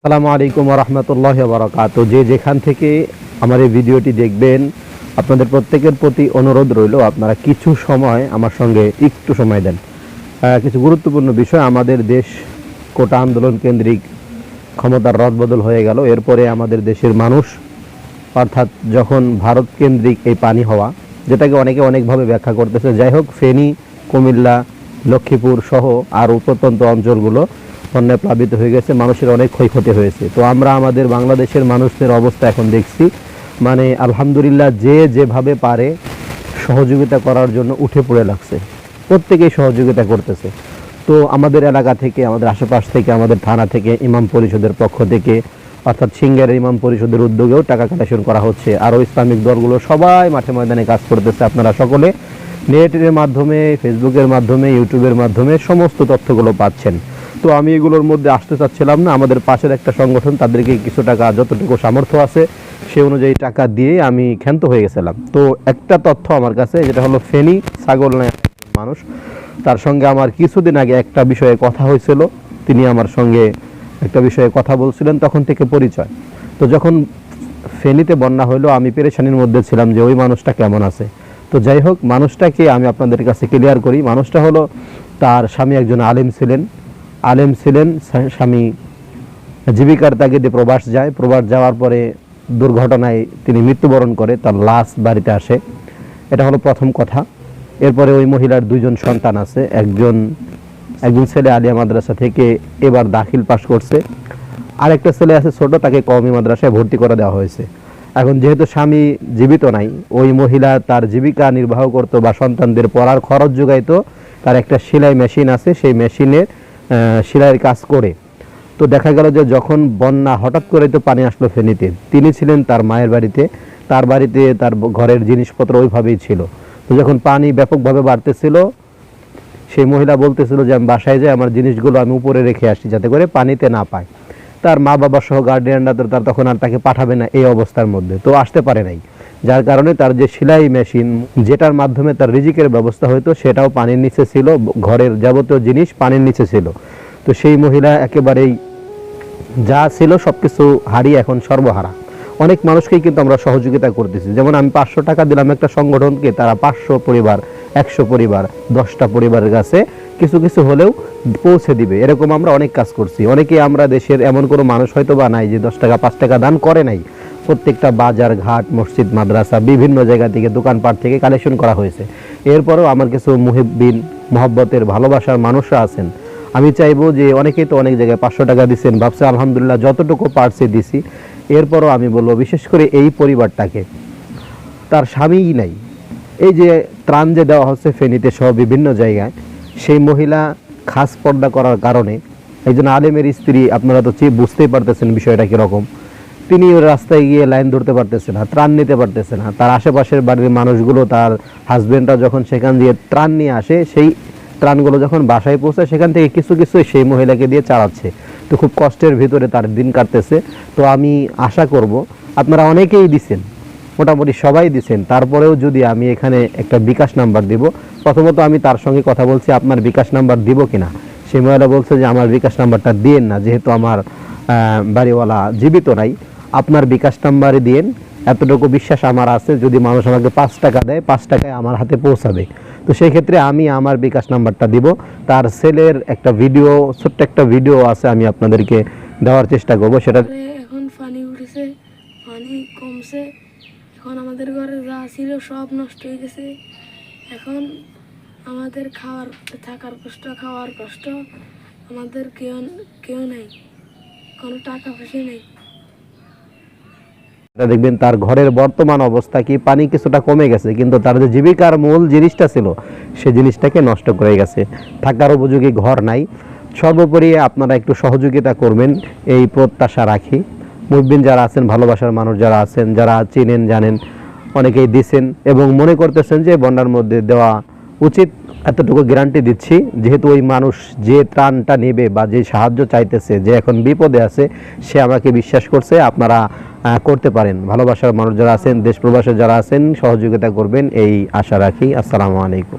আসসালামু আলাইকুম রহমতুল্লাহ বারকাত যে যেখান থেকে আমার এই ভিডিওটি দেখবেন, আপনাদের প্রত্যেকের প্রতি অনুরোধ রইল, আপনারা কিছু সময় আমার সঙ্গে একটু সময় দেন। কিছু গুরুত্বপূর্ণ বিষয়, আমাদের দেশ কোটা আন্দোলন কেন্দ্রিক ক্ষমতার রদবদল হয়ে গেল। এরপরে আমাদের দেশের মানুষ, অর্থাৎ যখন ভারত কেন্দ্রিক এই পানি হওয়া, যেটাকে অনেকে অনেকভাবে ব্যাখ্যা করতেছে, যাই হোক, ফেনী, কুমিল্লা, লক্ষ্মীপুর সহ আর প্রত্যন্ত অঞ্চলগুলো বন্যায় প্লাবিত হয়ে গেছে, মানুষের অনেক ক্ষয়ক্ষতি হয়েছে। তো আমরা আমাদের বাংলাদেশের মানুষদের অবস্থা এখন দেখছি। মানে আলহামদুলিল্লাহ যে যেভাবে পারে সহযোগিতা করার জন্য উঠে পড়ে লাগছে। প্রত্যেকেই সহযোগিতা করতেছে। তো আমাদের এলাকা থেকে, আমাদের আশেপাশ থেকে, আমাদের থানা থেকে, ইমাম পরিষদের পক্ষ থেকে, অর্থাৎ সিঙ্গারের ইমাম পরিষদের উদ্যোগেও টাকা কালেকশন করা হচ্ছে। আরও ইসলামিক দলগুলো সবাই মাঠে ময়দানে কাজ করতেছে আপনারা সকলে। নেটের মাধ্যমে, ফেসবুকের মাধ্যমে, ইউটিউবের মাধ্যমে সমস্ত তথ্যগুলো পাচ্ছেন। তো আমি এগুলোর মধ্যে আসতে চাচ্ছিলাম না। আমাদের পাশের একটা সংগঠন, তাদেরকে কিছু টাকা, যতটুকু সামর্থ্য আছে, সে অনুযায়ী টাকা দিয়ে আমি ক্ষান্ত হয়ে গেছিলাম। তো একটা তথ্য আমার কাছে, যেটা হলো ফেনী ছাগল মানুষ। তার সঙ্গে আমার কিছুদিন আগে একটা বিষয়ে কথা হয়েছিল। তিনি আমার সঙ্গে একটা বিষয়ে কথা বলছিলেন, তখন থেকে পরিচয়। তো যখন ফেনীতে বন্যা হলো আমি পেরেশানির মধ্যে ছিলাম যে ওই মানুষটা কেমন আছে। তো যাই হোক, মানুষটাকে আমি আপনাদের কাছে ক্লিয়ার করি। মানুষটা হলো তার স্বামী একজন আলেম ছিলেন। আলেম ছিলেন স্বামী জীবিকার তাগিদে প্রবাস যায়। প্রবাস যাওয়ার পরে দুর্ঘটনায় তিনি মৃত্যুবরণ করে, তার লাশ বাড়িতে আসে। এটা হলো প্রথম কথা। এরপরে ওই মহিলার দুজন সন্তান আছে। একজন একজন ছেলে আলিয়া মাদ্রাসা থেকে এবার দাখিল পাশ করছে। আরেকটা ছেলে আছে ছোট, তাকে কওমি মাদ্রাসায় ভর্তি করে দেওয়া হয়েছে। এখন যেহেতু স্বামী জীবিত নাই, ওই মহিলা তার জীবিকা নির্বাহ করতো বা সন্তানদের পড়ার খরচ যোগাইতো, তার একটা সেলাই মেশিন আছে। সেই মেশিনে সেলাইয়ের কাজ করে। তো দেখা গেল যে যখন বন্যা হঠাৎ করে তো পানি আসলো ফেনীতে, তিনি ছিলেন তার মায়ের বাড়িতে, তার বাড়িতে তার ঘরের জিনিসপত্র ওইভাবেই ছিল। তো যখন পানি ব্যাপকভাবে বাড়তেছিল, সেই মহিলা বলতেছিল যে, আমি বাসায় যাই, আমার জিনিসগুলো আমি উপরে রেখে আসি যাতে করে পানিতে না পায়। তার মা বাবা সহ গার্ডিয়ানরা তো তার তখন আর তাকে পাঠাবে না এই অবস্থার মধ্যে। তো আসতে পারে নাই। যার কারণে তার যে সেলাই মেশিন, যেটার মাধ্যমে তার রিজিকের ব্যবস্থা হতো সেটাও পানির নিচে ছিল, ঘরের যাবতীয় জিনিস পানির নিচে ছিল। তো সেই মহিলা একেবারেই যা ছিল সবকিছু হারিয়ে এখন সর্বহারা। অনেক মানুষকেই কিন্তু আমরা সহযোগিতা করতেছি। যেমন আমি পাঁচশো টাকা দিলাম একটা সংগঠনকে, তারা পাঁচশো পরিবার, একশো পরিবার, দশটা পরিবারের কাছে কিছু কিছু হলেও পৌঁছে দিবে। এরকম আমরা অনেক কাজ করছি। অনেকে আমরা দেশের এমন কোনো মানুষ হয়তো বা নাই যে দশ টাকা, পাঁচ টাকা দান করে নাই। প্রত্যেকটা বাজার, ঘাট, মসজিদ, মাদ্রাসা, বিভিন্ন জায়গা থেকে দোকানপাট থেকে কালেকশন করা হয়েছে। এরপরেও আমার কিছু মুহিব্বিন, মহব্বতের, ভালোবাসার মানুষরা আছেন। আমি চাইব যে অনেকেই তো অনেক জায়গায় পাঁচশো টাকা দিচ্ছেন, ভাবছে আলহামদুলিল্লাহ যতটুকু পারছে দিছি। এরপরও আমি বলব বিশেষ করে এই পরিবারটাকে। তার স্বামীই নাই। এই যে ত্রাণ যে দেওয়া হচ্ছে ফেনীতে সহ বিভিন্ন জায়গায়, সেই মহিলা খাস পর্দা করার কারণে একজন আলেমের স্ত্রী, আপনারা তো চি- বুঝতেই পারতেছেন বিষয়টা কীরকম। তিনি রাস্তায় গিয়ে লাইন ধরতে পারতেছে না, ত্রাণ নিতে পারতেছে না। তার আশেপাশের বাড়ির মানুষগুলো, তার হাজবেন্ডরা যখন সেখান দিয়ে ত্রাণ নিয়ে আসে, সেই ত্রাণগুলো যখন বাসায় পৌঁছায়, সেখান থেকে কিছু কিছু সেই মহিলাকে দিয়ে চালাচ্ছে। তো খুব কষ্টের ভিতরে তার দিন কাটতেছে। তো আমি আশা করব, আপনারা অনেকেই দিছেন, মোটামুটি সবাই দিছেন। তারপরেও যদি আমি এখানে একটা বিকাশ নাম্বার দিব, প্রথমত আমি তার সঙ্গে কথা বলছি, আপনার বিকাশ নাম্বার দিব কিনা? সেই মহিলা বলছে যে, আমার বিকাশ নাম্বারটা দিয়েন না, যেহেতু আমার বাড়িওয়ালা জীবিত নাই। আপনার বিকাশ নাম্বারে দিয়েন। এতটুকু বিশ্বাস আমার আছে, যদি মানুষ আমাকে পাঁচ টাকা দেয়, পাঁচ টাকায় আমার হাতে পৌঁছাবে। তো সেই ক্ষেত্রে আমি আমার বিকাশ নাম্বারটা দিব। তার সেলের একটা ভিডিও, ছোট্ট একটা ভিডিও আছে, আমি আপনাদেরকে দেওয়ার চেষ্টা করব। সেটা এখন পানি উঠেছে, পানি কমছে। এখন আমাদের ঘরে যা ছিল সব নষ্ট হয়ে গেছে। এখন আমাদের খাওয়ার, থাকার কষ্ট, খাওয়ার কষ্ট। আমাদের কেউ কেউ নেই। কোনো টাকা পয়সা নেই। দেখবেন তার ঘরের বর্তমান অবস্থা কি? পানি কিছুটা কমে গেছে, কিন্তু তার যে জীবিকার মূল জিনিসটা ছিল, সে জিনিসটাকে নষ্ট করে গেছে। থাকার উপযোগী ঘর নাই। সর্বোপরি আপনারা একটু সহযোগিতা করবেন, এই প্রত্যাশা রাখি। মুসবিন যারা আছেন, ভালোবাসার মানুষ যারা আছেন, যারা চিনেন, জানেন, অনেকেই দিছেন এবং মনে করতেছেন যে বন্যার মধ্যে দেওয়া উচিত। এতটুকু গ্যারান্টি দিচ্ছি, যেহেতু ওই মানুষ যে ত্রাণটা নেবে বা যে সাহায্য চাইতেছে, যে এখন বিপদে আছে, সে আমাকে বিশ্বাস করছে। আপনারা করতে পারেন। ভালোবাসার মানুষ যারা আছেন দেশ প্রবাসে যারা আছেন, সহযোগিতা করবেন, এই আশা রাখি। আসসালামু আলাইকুম।